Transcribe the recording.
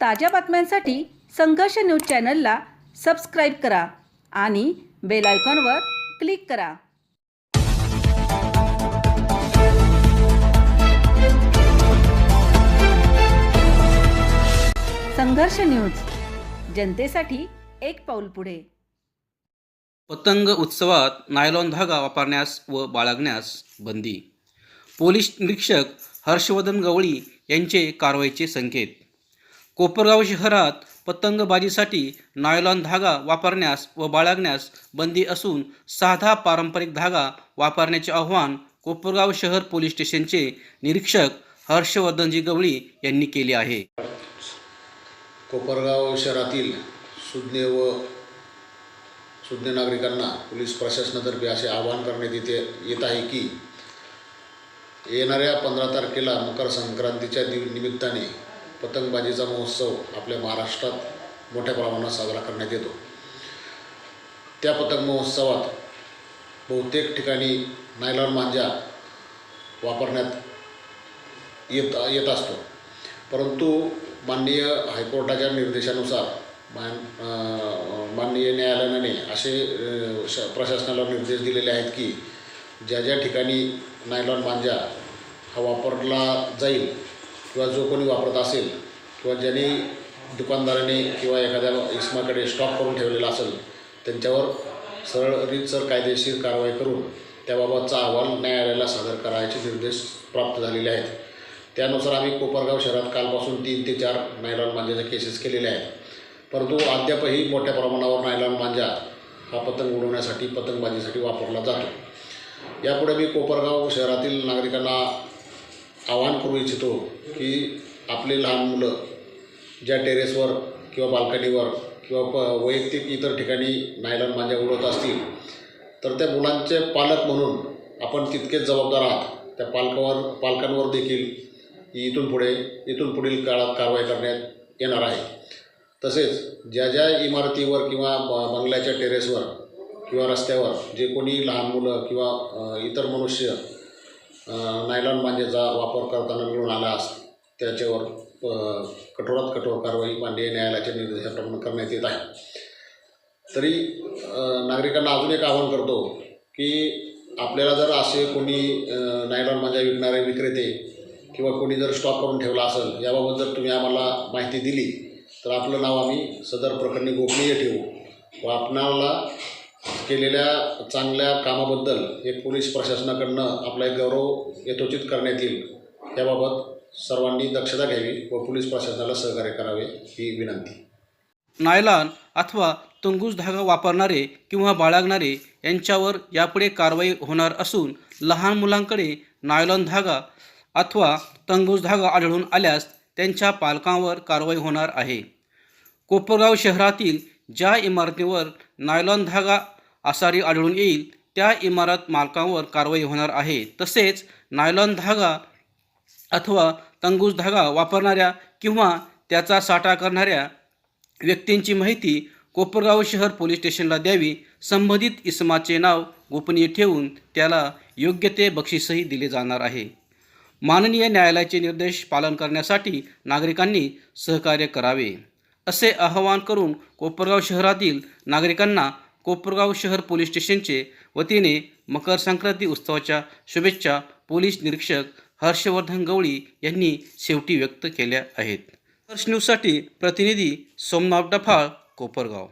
ताज्या बातम्यांसाठी संघर्ष न्यूज चॅनलला सबस्क्राईब करा आणि बेल आयकॉनवर क्लिक करा. संघर्ष न्यूज जनतेसाठी एक पाऊल पुढे. पतंग उत्सवात नायलॉन धागा वापरण्यास व बाळगण्यास बंदी. पोलीस निरीक्षक हर्षवर्धन गवळी यांचे कारवाईचे संकेत. कोपरगाव शहरात पतंगबाजीसाठी नायलॉन धागा वापरण्यास व बाळगण्यास बंदी असून साधा पारंपरिक धागा वापरण्याचे आवाहन कोपरगाव शहर पोलीस स्टेशनचे निरीक्षक हर्षवर्धनजी गवळी यांनी केले आहे. कोपरगाव शहरातील सुज्ञ व सुज्ञ नागरिकांना पोलीस प्रशासनातर्फे असे आवाहन करण्यात येते येत आहे की येणाऱ्या पंधरा तारखेला मकर संक्रांतीच्या दिव निमित्ताने पतंगबाजीचा महोत्सव आपल्या महाराष्ट्रात मोठ्या प्रमाणात साजरा करण्यात येतो. त्या पतंग महोत्सवात बहुतेक ठिकाणी नायलॉन मांजा वापरण्यात येत येत असतो. परंतु माननीय हायकोर्टाच्या निर्देशानुसार मान माननीय न्यायालयाने असे श प्रशासनाला निर्देश दिलेले आहेत की ज्या ज्या ठिकाणी नायलॉन मांजा हा वापरला जाईल किंवा जो कोणी वापरत असेल किंवा ज्यांनी दुकानदाराने किंवा एखाद्या इसमाकडे स्टॉक करून ठेवलेला असेल त्यांच्यावर सरळ रीतसर कायदेशीर कारवाई करून त्याबाबतचा अहवाल न्यायालयाला सादर करायचे निर्देश प्राप्त झालेले आहेत. त्यानुसार आम्ही कोपरगाव शहरात कालपासून तीन ते चार नायलॉन मांजाच्या केसेस केलेल्या आहेत. परंतु अद्यापही मोठ्या प्रमाणावर नायलॉन मांजा हा पतंग उडवण्यासाठी पतंगबाजीसाठी वापरला जातो. यापुढे मी कोपरगाव शहरातील नागरिकांना आवाहन करू इच्छितो की आपले लहान मुलं ज्या टेरेसवर किंवा बाल्कनीवर किंवा प वैयक्तिक इतर ठिकाणी नायलॉन मांजा उडवत असतील तर त्या मुलांचे पालक म्हणून आपण तितकेच जबाबदार आहात. त्या पालकावर पालकांवर देखील इथून पुढे इथून पुढील काळात कारवाई करण्यात येणार आहे. तसेच ज्या ज्या इमारतीवर किंवा ब- बंगल्याच्या टेरेसवर किंवा रस्त्यावर जे कोणी लहान मुलं किंवा इतर मनुष्य नायलॉन मांजेचा वापर करताना मिळून आल्यास त्याच्यावर कठोरात कठोर कारवाई माननीय न्यायालयाच्या निर्देशाप्रमाणे करण्यात येत आहे तरी नागरिकांना अजून एक आवाहन करतो की आपल्याला जर असे कोणी नायलॉन मांजा विकणारे विक्रेते किंवा कोणी जर स्टॉक करून ठेवला असेल याबाबत जर तुम्ही आम्हाला माहिती दिली तर आपलं नाव आम्ही सदर प्रकरणी गोपनीय ठेवू व आपणाला केलेल्या चांगल्या कामाबद्दल एक पोलीस प्रशासनाकडनं आपला एक गौरव यथोचित करण्यात येईल. याबाबत सर्वांनी दक्षता घ्यावी व पोलीस प्रशासनाला सहकार्य करावे ही विनंती. नायलॉन अथवा तुंगूस धागा वापरणारे किंवा बाळगणारे यांच्यावर यापुढे कारवाई होणार असून लहान मुलांकडे नायलॉन धागा अथवा तंगूस धागा आढळून आल्यास त्यांच्या पालकांवर कारवाई होणार आहे. कोपरगाव शहरातील ज्या इमारतीवर नायलॉन धागा आसारी आढळून येईल. त्या इमारत मालकांवर कारवाई होणार आहे. तसेच नायलॉन धागा अथवा तंगूस धागा वापरणाऱ्या किंवा त्याचा साठा करणाऱ्या व्यक्तींची माहिती कोपरगाव शहर पोलीस स्टेशनला द्यावी. संबंधित इसमाचे नाव गोपनीय ठेवून त्याला योग्य ते बक्षीसही दिले जाणार आहे. माननीय न्यायालयाचे निर्देश पालन करण्यासाठी नागरिकांनी सहकार्य करावे. असे आवाहन करून कोपरगाव शहरातील नागरिकांना कोपरगाव शहर पोलीस स्टेशनचे वतीने मकर संक्रांती उत्सवाच्या शुभेच्छा पोलीस निरीक्षक हर्षवर्धन गवळी यांनी शेवटी व्यक्त केल्या आहेत. हर्ष न्यूजसाठी प्रतिनिधी सोमनाथ डफाळ कोपरगाव.